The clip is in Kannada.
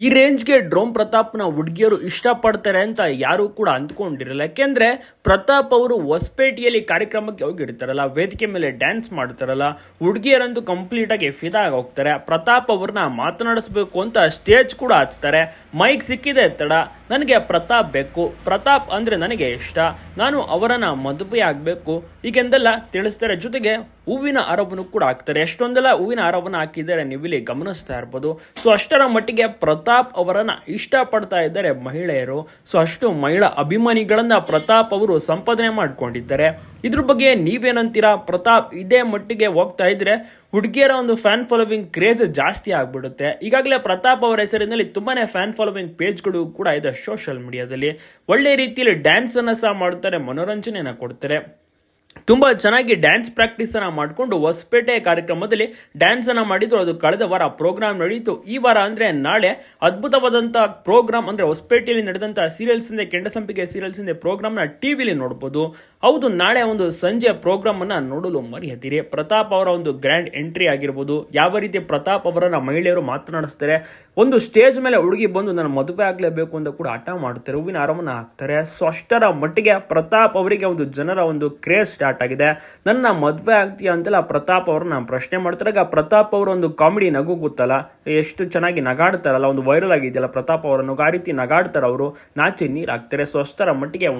ಈ ರೇಂಜ್ಗೆ ಡ್ರೋಮ್ ಪ್ರತಾಪ್ನ ಹುಡುಗಿಯರು ಇಷ್ಟಪಡ್ತಾರೆ ಅಂತ ಯಾರು ಕೂಡ ಅಂದ್ಕೊಂಡಿರಲ್ಲ. ಯಾಕೆಂದ್ರೆ ಪ್ರತಾಪ್ ಅವರು ಹೊಸಪೇಟೆಯಲ್ಲಿ ಕಾರ್ಯಕ್ರಮಕ್ಕೆ ಹೋಗಿರ್ತಾರಲ್ಲ, ವೇದಿಕೆ ಮೇಲೆ ಡ್ಯಾನ್ಸ್ ಮಾಡ್ತಾರಲ್ಲ ಹುಡುಗಿಯರಂತೂ ಕಂಪ್ಲೀಟ್ ಆಗಿ ಫಿದಾ ಹೋಗ್ತಾರೆ. ಪ್ರತಾಪ್ ಅವ್ರನ್ನ ಮಾತನಾಡಿಸ್ಬೇಕು ಅಂತ ಸ್ಟೇಜ್ ಕೂಡ ಹಚ್ತಾರೆ. ಮೈಕ್ ಸಿಕ್ಕಿದೆ, ತಡ. ನನಗೆ ಪ್ರತಾಪ್ ಬೇಕು. ಪ್ರತಾಪ್ ಅಂದ್ರೆ ನನಗೆ ಇಷ್ಟ. ನಾನು ಅವರನ್ನು ಮದುವೆ ಆಗ್ಬೇಕು ಹೀಗೆಂದೆಲ್ಲ ತಿಳಿಸ್ತಾರೆ. ಜೊತೆಗೆ ಹೂವಿನ ಹಾರವನ್ನು ಕೂಡ ಹಾಕ್ತಾರೆ. ಎಷ್ಟೊಂದೆಲ್ಲ ಹೂವಿನ ಹಾರವನ್ನು ಹಾಕಿದ್ದಾರೆ ನೀವು ಇಲ್ಲಿ ಗಮನಿಸ್ತಾ ಇರ್ಬೋದು. ಸೊ ಅಷ್ಟರ ಮಟ್ಟಿಗೆ ಪ್ರತಾಪ್ ಅವರನ್ನು ಇಷ್ಟಪಡ್ತಾ ಇದ್ದಾರೆ ಮಹಿಳೆಯರು. ಸೊ ಅಷ್ಟು ಮಹಿಳಾ ಅಭಿಮಾನಿಗಳನ್ನ ಪ್ರತಾಪ್ ಅವರು ಸಂಪಾದನೆ ಮಾಡ್ಕೊಂಡಿದ್ದಾರೆ. ಇದ್ರ ಬಗ್ಗೆ ನೀವೇನಂತೀರಾ? ಪ್ರತಾಪ್ ಇದೇ ಮಟ್ಟಿಗೆ ಹೋಗ್ತಾ ಇದ್ರೆ ಹುಡುಗಿಯರ ಒಂದು ಫ್ಯಾನ್ ಫಾಲೋವಿಂಗ್ ಕ್ರೇಜ್ ಜಾಸ್ತಿ ಆಗ್ಬಿಡುತ್ತೆ. ಈಗಾಗಲೇ ಪ್ರತಾಪ್ ಅವರ ಹೆಸರಿನಲ್ಲಿ ತುಂಬಾನೇ ಫ್ಯಾನ್ ಫಾಲೋವಿಂಗ್ ಪೇಜ್ಗಳು ಕೂಡ ಇದೆ ಸೋಷಿಯಲ್ ಮೀಡಿಯಾದಲ್ಲಿ ಒಳ್ಳೆ ರೀತಿಯಲ್ಲಿ ಡ್ಯಾನ್ಸ್ ಅನ್ನ ಸಹ ಮಾಡ್ತಾರೆ, ಮನೋರಂಜನೆಯನ್ನು ಕೊಡ್ತಾರೆ. ತುಂಬಾ ಚೆನ್ನಾಗಿ ಡ್ಯಾನ್ಸ್ ಪ್ರಾಕ್ಟೀಸ್ ಅನ್ನ ಮಾಡಿಕೊಂಡು ಹೊಸಪೇಟೆ ಕಾರ್ಯಕ್ರಮದಲ್ಲಿ ಡ್ಯಾನ್ಸ್ ಅನ್ನ ಮಾಡಿದ್ರು. ಅದು ಕಳೆದ ವಾರ ಪ್ರೋಗ್ರಾಮ್ ನಡೆಯಿತು ಈ ವಾರ ಅಂದ್ರೆ ನಾಳೆ ಅದ್ಭುತವಾದಂತ ಪ್ರೋಗ್ರಾಮ್ ಅಂದ್ರೆ ಹೊಸಪೇಟೆಯಲ್ಲಿ ನಡೆದಂತ ಸೀರಿಯಲ್ಸ್ ಇಂದ ಕೆಂಡಸಂಪಿಗೆ ಸೀರಿಯಲ್ಸ್ ಇಂದ ಪ್ರೋಗ್ರಾಮ್ನ ಟಿವಿಲಿ ನೋಡಬಹುದು ಹೌದು, ನಾಳೆ ಒಂದು ಸಂಜೆ ಪ್ರೋಗ್ರಾಮ್ ಅನ್ನ ನೋಡಲು ಮರೆಯದಿರಿ. ಪ್ರತಾಪ್ ಅವರ ಒಂದು ಗ್ರ್ಯಾಂಡ್ ಎಂಟ್ರಿ ಆಗಿರ್ಬೋದು, ಯಾವ ರೀತಿ ಪ್ರತಾಪ್ ಅವರನ್ನ ಮಹಿಳೆಯರು ಮಾತನಾಡಿಸ್ತಾರೆ, ಒಂದು ಸ್ಟೇಜ್ ಮೇಲೆ ಹುಡುಗಿ ಬಂದು ನನ್ನ ಮದುವೆ ಆಗಲೇಬೇಕು ಅಂತ ಕೂಡ ಹಠ ಮಾಡ್ತಾರೆ ಹೂವಿನ ಆರಾಮನ ಹಾಕ್ತಾರೆ. ಸೊ ಅಷ್ಟರ ಮಟ್ಟಿಗೆ ಪ್ರತಾಪ್ ಅವರಿಗೆ ಒಂದು ಜನರ ಒಂದು ಕ್ರೇಜ್ ಸ್ಟಾರ್ಟ್ ಆಗಿದೆ. ನನ್ನ ಮದುವೆ ಆಗ್ತೀಯ ಅಂತೆಲ್ಲ ಪ್ರತಾಪ್ ಅವ್ರನ್ನ ಪ್ರಶ್ನೆ ಮಾಡ್ತಾರೆ. ಆಗ ಪ್ರತಾಪ್ ಅವರು ಒಂದು ಕಾಮಿಡಿ ನಗು ಗೊತ್ತಲ್ಲ? ಎಷ್ಟು ಚೆನ್ನಾಗಿ ನಗಾಡ್ತಾರಲ್ಲ, ಒಂದು ವೈರಲ್ ಆಗಿದೆಯಲ್ಲ ಪ್ರತಾಪ್ ಅವರನ್ನು. ಆ ರೀತಿ ನಗಾಡ್ತಾರೆ ಅವರು. ನಾಚಿ ನೀರು ಹಾಕ್ತಾರೆ. ಸೊ ಅಷ್ಟರ ಮಟ್ಟಿಗೆ